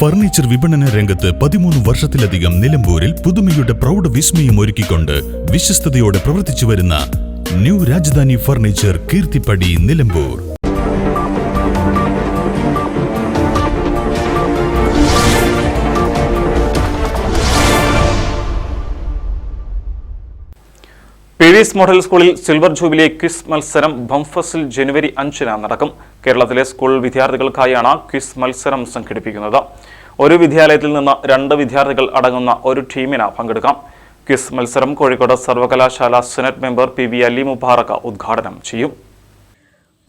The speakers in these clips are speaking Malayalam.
ഫർണിച്ചർ വിപണന രംഗത്ത് പതിമൂന്ന് വർഷത്തിലധികം നിലമ്പൂരിൽ പുതുമയുടെ പ്രൗഢ വിസ്മയം ഒരുക്കിക്കൊണ്ട് വിശ്വസ്തയോടെ പ്രവർത്തിച്ചു വരുന്ന ന്യൂ രാജധാനി ഫർണിച്ചർ കീർത്തിപ്പടി നിലമ്പൂർ. പേരീസ് മോഡൽ സ്കൂളിൽ സിൽവർ ജൂബിലി ക്വിസ് മത്സരം ബംഫസിൽ ജനുവരി അഞ്ചിന് നടക്കും. കേരളത്തിലെ സ്കൂൾ വിദ്യാർത്ഥികൾക്കായാണ് ക്വിസ് മത്സരം സംഘടിപ്പിക്കുന്നത്. ഒരു വിദ്യാലയത്തിൽ നിന്ന് രണ്ട് വിദ്യാർത്ഥികൾ അടങ്ങുന്ന ഒരു ടീമിന് പങ്കെടുക്കാം. ക്വിസ് മത്സരം കോഴിക്കോട് സർവകലാശാല senate member P V Ali Mubarak ഉദ്ഘാടനം ചെയ്യും.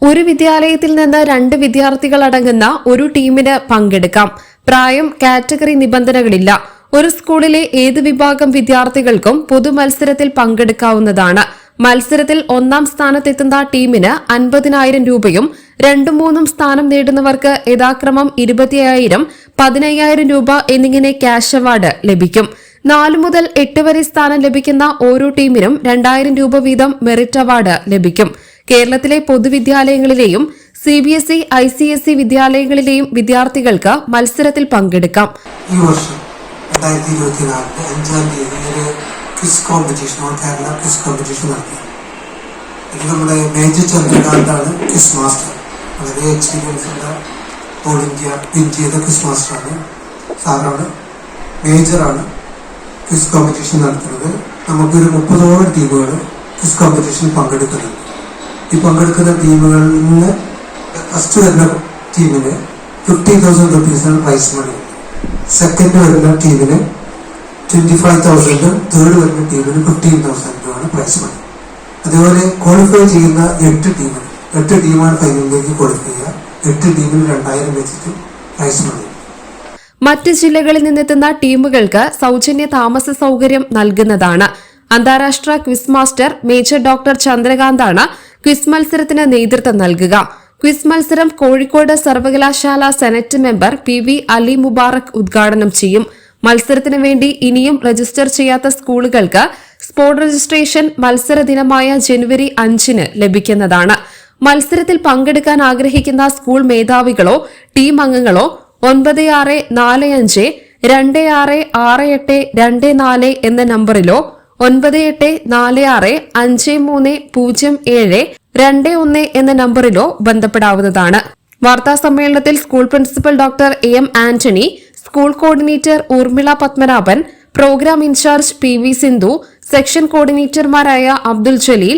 ഒരു വിദ്യാലയത്തിൽ നിന്ന് രണ്ട് വിദ്യാർത്ഥികൾ അടങ്ങുന്ന ഒരു ടീമിന് പങ്കെടുക്കാം. പ്രായം കാറ്റഗറി നിബന്ധനകളില്ല. ഒരു സ്കൂളിലെ ഏത് വിഭാഗം വിദ്യാർത്ഥികൾക്കും പൊതുമത്സരത്തിൽ പങ്കെടുക്കാവുന്നതാണ്. മത്സരത്തിൽ ഒന്നാം സ്ഥാനത്തെത്തുന്ന ടീമിന് അൻപതിനായിരം രൂപയും രണ്ടും മൂന്നും സ്ഥാനം നേടുന്നവർക്ക് യഥാക്രമം ഇരുപത്തിയായിരം പതിനയ്യായിരം രൂപ എന്നിങ്ങനെ ക്യാഷ് അവാർഡ് ലഭിക്കും. നാലു മുതൽ എട്ട് വരെ സ്ഥാനം ലഭിക്കുന്ന ഓരോ ടീമിനും രണ്ടായിരം രൂപ വീതം മെറിറ്റ് അവാർഡ് ലഭിക്കും. കേരളത്തിലെ പൊതുവിദ്യാലയങ്ങളിലെയും C B S E I C S E വിദ്യാലയങ്ങളിലെയും വിദ്യാർത്ഥികൾക്ക് മത്സരത്തിൽ പങ്കെടുക്കാം. ഈ വർഷം അഞ്ചാം തീയതി ഒരു quiz competition Kerala quiz competition നടത്തി. ഇത് നമ്മുടെ മേജർ ചന്ദ്രകാന്താണ് ക്വിസ് മാസ്റ്റർ വളരെ എക്സ്പീരിയൻസ് ഉള്ള ഓൾ ഇന്ത്യ വിൻ ചെയ്ത ക്വിസ് മാസ്റ്ററാണ് സാറാണ് മേജറാണ് ക്വിസ് കോമ്പറ്റീഷൻ നടത്തുന്നത്. നമുക്കൊരു മുപ്പതോളം ടീമുകൾ ക്വിസ് കോമ്പറ്റീഷനിൽ പങ്കെടുക്കുന്നുണ്ട്. ഈ പങ്കെടുക്കുന്ന ടീമുകളിൽ നിന്ന് ഫസ്റ്റ് വരുന്ന ടീമിന് ഫിഫ്റ്റി തൗസൻഡ് റുപ്പീസാണ് പ്രൈസ് മണി സെക്കൻഡ് വരുന്ന ടീമിന് ട്വന്റി ഫൈവ് തൗസൻഡും തേർഡ് വരുന്ന ടീമിന് ഫിഫ്റ്റീൻ തൗസൻഡുമാണ് പ്രൈസ് മണി അതുപോലെ ക്വാളിഫൈ ചെയ്യുന്ന എട്ട് ടീമുകൾ. എട്ട് ടീമാണ് ഫൈനലിലേക്ക് കൊടുക്കുക. എട്ട് ടീമിന് രണ്ടായിരം വെച്ചിട്ട് പ്രൈസ് മണി മറ്റ് ജില്ലകളിൽ നിന്നെത്തുന്ന ടീമുകൾക്ക് സൗജന്യ താമസ സൗകര്യം നൽകുന്നതാണ്. അന്താരാഷ്ട്ര ക്വിസ് മാസ്റ്റർ മേജർ ഡോക്ടർ ചന്ദ്രകാന്താണ് ക്വിസ് മത്സരത്തിന് നേതൃത്വം നൽകുക. ക്വിസ് മത്സരം കോഴിക്കോട് സർവകലാശാല senate member P V Ali Mubarak ഉദ്ഘാടനം ചെയ്യും. മത്സരത്തിന് വേണ്ടി ഇനിയും രജിസ്റ്റർ ചെയ്യാത്ത സ്കൂളുകൾക്ക് സ്പോട്ട് രജിസ്ട്രേഷൻ മത്സര ദിനമായ ജനുവരി അഞ്ചിന് ലഭിക്കുന്നതാണ്. മത്സരത്തിൽ പങ്കെടുക്കാൻ ആഗ്രഹിക്കുന്ന സ്കൂൾ മേധാവികളോ ടീം അംഗങ്ങളോ ഒൻപത് ആറ് നാല് അഞ്ച് രണ്ട് ആറ് ആറ് എട്ട് രണ്ട് നാല് എന്ന നമ്പറിലോ ഒൻപത് എട്ട് നാല് ആറ് അഞ്ച് മൂന്ന് പൂജ്യം ഏഴ് രണ്ട് ഒന്ന് എന്ന നമ്പറിലോ ബന്ധപ്പെടാവുന്നതാണ്. വാർത്താ സമ്മേളനത്തിൽ school principal doctor A M Antony school coordinator Urmila Padmanabhan programme in charge P V Sindhu section കോർഡിനേറ്റർമാരായ Abdul Jaleel